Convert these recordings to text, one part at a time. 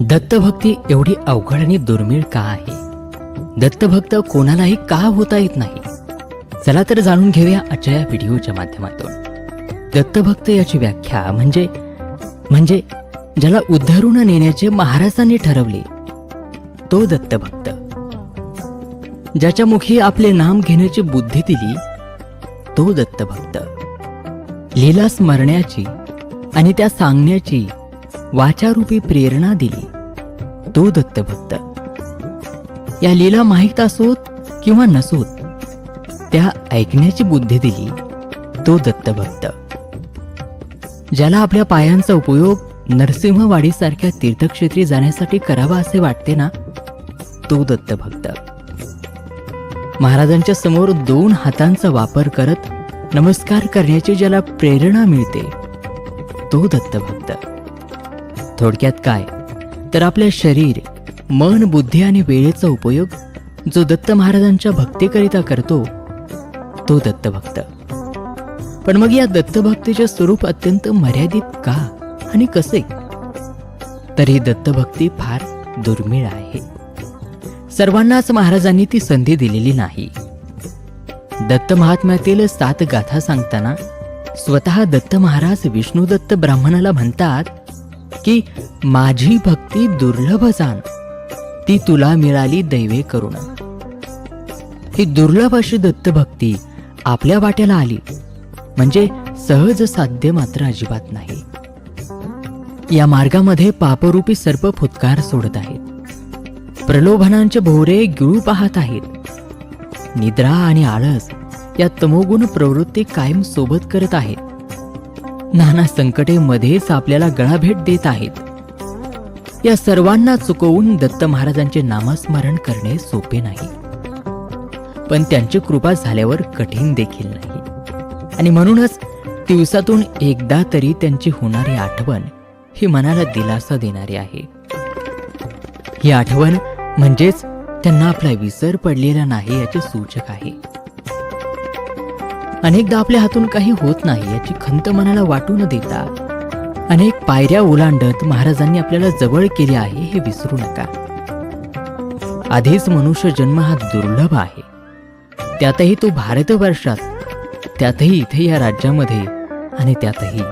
दत्तभक्ती एवढी अवघड आणि दुर्मिळ का आहे? दत्तभक्त कोणालाही का होता येत नाही? चला तर जाणून घेऊया आजच्या या व्हिडिओच्या माध्यमातून. दत्तभक्त याची व्याख्या म्हणजे म्हणजे ज्याला उद्धरून नेण्याचे महाराजांनी ठरवले तो दत्तभक्त. ज्याच्या मुखी आपले नाम घेण्याची बुद्धी दिली तो दत्तभक्त. लीला स्मरण्याची आणि त्या सांगण्याची वाचारूपी प्रेरणा दिली. तो दत्तभक्त. या लीला माहीत असोत किंवा नसोत त्या ऐकण्याची बुद्धी दिली तो दत्तभक्त. ज्याला आपल्या पायांचा उपयोग नरसिंहवाडीसारख्या तीर्थक्षेत्री जाण्यासाठी करावा असे वाटते ना तो दत्तभक्त. महाराजांच्या समोर दोन हातांचा वापर करत नमस्कार करण्याची ज्याला प्रेरणा मिळते तो दत्तभक्त. थोडक्यात काय? तर आपले शरीर मन बुद्धी आणि वेळेचा उपयोग जो दत्त महाराजांच्या भक्तीकरिता करतो तो दत्तभक्त. पण मग या दत्तभक्तीचे स्वरूप अत्यंत मर्यादित का आणि कसे? तर ही दत्तभक्ती फार दुर्मिळ आहे. सर्वांनाच महाराजांनी ती संधी दिलेली नाही. दत्त महात्म्यातील सात गाथा सांगताना स्वतः दत्त महाराज विष्णू दत्त ब्राह्मणाला म्हणतात की माझी भक्ती दुर्लभ जाण. ती तुला मिळाली दैवे करुण. ही दुर्लभ अशी दत्तभक्ती आपल्या वाट्याला आली. म्हणजे सहज साध्य मात्र अजिबात नाही. या मार्गामध्ये पापरूपी सर्प फुतकार सोडत आहेत. प्रलोभनांचे भोवरे गिळू पाहत आहेत. निद्रा आणि आळस या तमोगुण प्रवृत्ती कायम सोबत करत आहेत. नाना संकटे मध्येच आपल्याला गळाभेट देत आहेत. या सर्वांना चुकवून दत्त महाराजांचे नामस्मरण करणे सोपे नाही. पण त्यांची कृपा झाल्यावर कठीण देखील नाही. आणि म्हणूनच दिवसातून एकदा तरी त्यांची होणारी आठवण ही मनाला दिलासा देणारी आहे. ही आठवण म्हणजेच त्यांना आपला विसर पडलेला नाही याचे सूचक आहे. अनेकदा आपल्या हातून काही होत नाही याची खंत मनाला वाटू न देता अनेक पायऱ्या ओलांडत महाराजांनी आपल्याला जवळ केले आहे हे विसरू नका. आधीच मनुष्य जन्म हा दुर्लभ आहे. त्यातही तो भारतवर्षात त्यातही इथे या राज्यामध्ये आणि त्यातही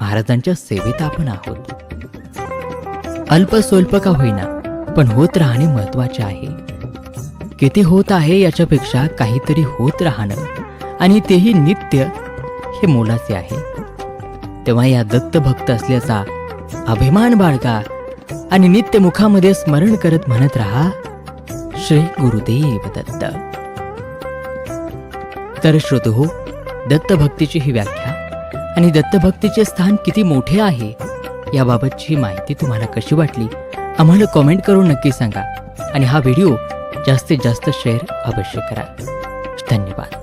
महाराजांच्या सेवेत आपण आहोत. अल्प स्वल्प का होईना पण होत राहणे महत्त्वाचे आहे. किती होत आहे याच्यापेक्षा काहीतरी होत राहणं आणि तेही नित्य हे मोलाचे आहे. तेव्हा या दत्त भक्त असल्याचा अभिमान बाळगा आणि नित्य मुखामध्ये स्मरण करत म्हणत राहा श्री गुरुदेव दत्त. तर श्रोत हो दत्तभक्तीची ही व्याख्या आणि दत्तभक्तीचे स्थान किती मोठे आहे याबाबतची माहिती तुम्हाला कशी वाटली आम्हाला कॉमेंट करून नक्की सांगा आणि हा व्हिडिओ जास्तीत जास्त शेअर अवश्य करा. धन्यवाद.